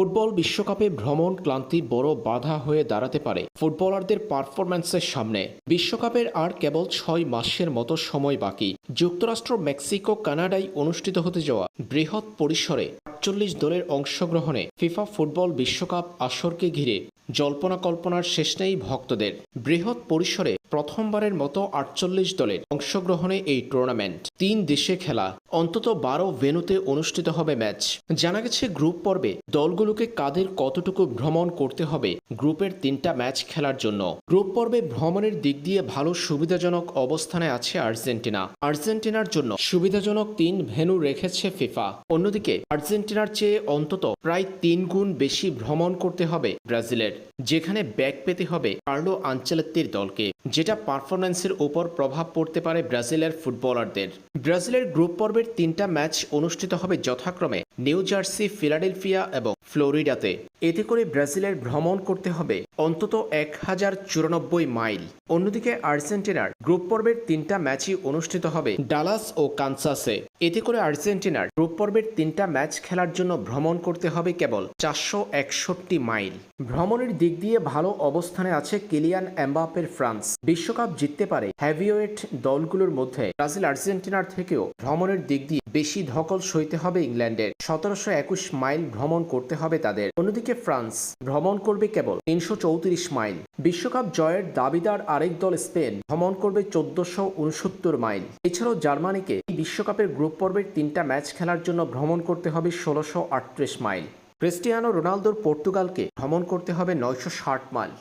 Football বিশ্বকাপে ভ্রমণ, ক্লান্তি বড় বাধা হয়ে দাঁড়াতে পারে ফুটবলারদের পারফরম্যান্সের সামনে। বিশ্বকাপের আর কেবল ছয় মাসের মতো সময় বাকি। যুক্তরাষ্ট্র, মেক্সিকো, কানাডায় অনুষ্ঠিত হতে যাওয়া বৃহৎ পরিসরে আটচল্লিশ দলের অংশগ্রহণে ফিফা ফুটবল বিশ্বকাপ আসরকে ঘিরে জল্পনা কল্পনার শেষ নেই ভক্তদের। বৃহৎ পরিসরে প্রথমবারের মতো আটচল্লিশ দলের অংশগ্রহণে এই টুর্নামেন্ট তিন দেশে খেলা। অন্তত বারো ভেন্যুতে অনুষ্ঠিত হবে ম্যাচ। জানা গেছে, গ্রুপ পর্বে দলগুলোকে কাদের কতটুকু ভ্রমণ করতে হবে গ্রুপের তিনটা ম্যাচ খেলার জন্য। গ্রুপ পর্বে ভ্রমণের দিক দিয়ে ভালো সুবিধাজনক অবস্থানে আছে আর্জেন্টিনা। আর্জেন্টিনার জন্য সুবিধাজনক তিন ভেন্যু রেখেছে ফিফা। অন্যদিকে, আর্জেন্টিনার চেয়ে অন্তত প্রায় তিন গুণ বেশি ভ্রমণ করতে হবে ব্রাজিলের। যেখানে ব্যাক পেতে হবে কার্লো আঞ্চেলত্তির দলকে। যেটা পারফরম্যান্সের ওপর প্রভাব পড়তে পারে ব্রাজিলের ফুটবলারদের ব্রাজিলের গ্রুপ পর্বের তিনটা ম্যাচ অনুষ্ঠিত হবে যথাক্রমে। নিউ জার্সি, ফিলাডেলফিয়া এবং ফ্লোরিডাতে। এতে করে ব্রাজিলের ভ্রমণ করতে হবে অন্তত এক হাজার চুরানব্বই মাইল। অন্যদিকে আর্জেন্টিনার গ্রুপ পর্বের তিনটা ম্যাচই অনুষ্ঠিত হবে ডালাস ও কানসাসে। এতে করে আর্জেন্টিনার গ্রুপ পর্বের তিনটা ম্যাচ খেলার জন্য ভ্রমণ করতে হবে কেবল চারশো একষট্টি মাইল। ভ্রমণের দিক দিয়ে ভালো অবস্থানে আছে কিলিয়ান এমবাপের ফ্রান্স। বিশ্বকাপ জিততে পারে হ্যাভিওয়েট দলগুলোর মধ্যে। ব্রাজিল আর্জেন্টিনার থেকেও ভ্রমণের দিক দিয়ে বেশি ধকল সইতে হবে ইংল্যান্ডের। সতেরোশো একুশ মাইল ভ্রমণ করতে হবে তাদের। অন্যদিকে ফ্রান্স, ভ্রমণ করবে কেবল তিনশো চৌত্রিশ মাইল। বিশ্বকাপ জয়ের দাবিদার আরেক দল স্পেন, ভ্রমণ করবে চোদ্দশো উনসত্তর মাইল। এছাড়াও জার্মানিকে বিশ্বকাপের গ্রুপ পর্বের তিনটা ম্যাচ খেলার জন্য ভ্রমণ করতে হবে ষোলোশো আটত্রিশ মাইল। ক্রিস্টিয়ানো রোনালদোর পর্তুগালকে ভ্রমণ করতে হবে নয়শো ষাট মাইল।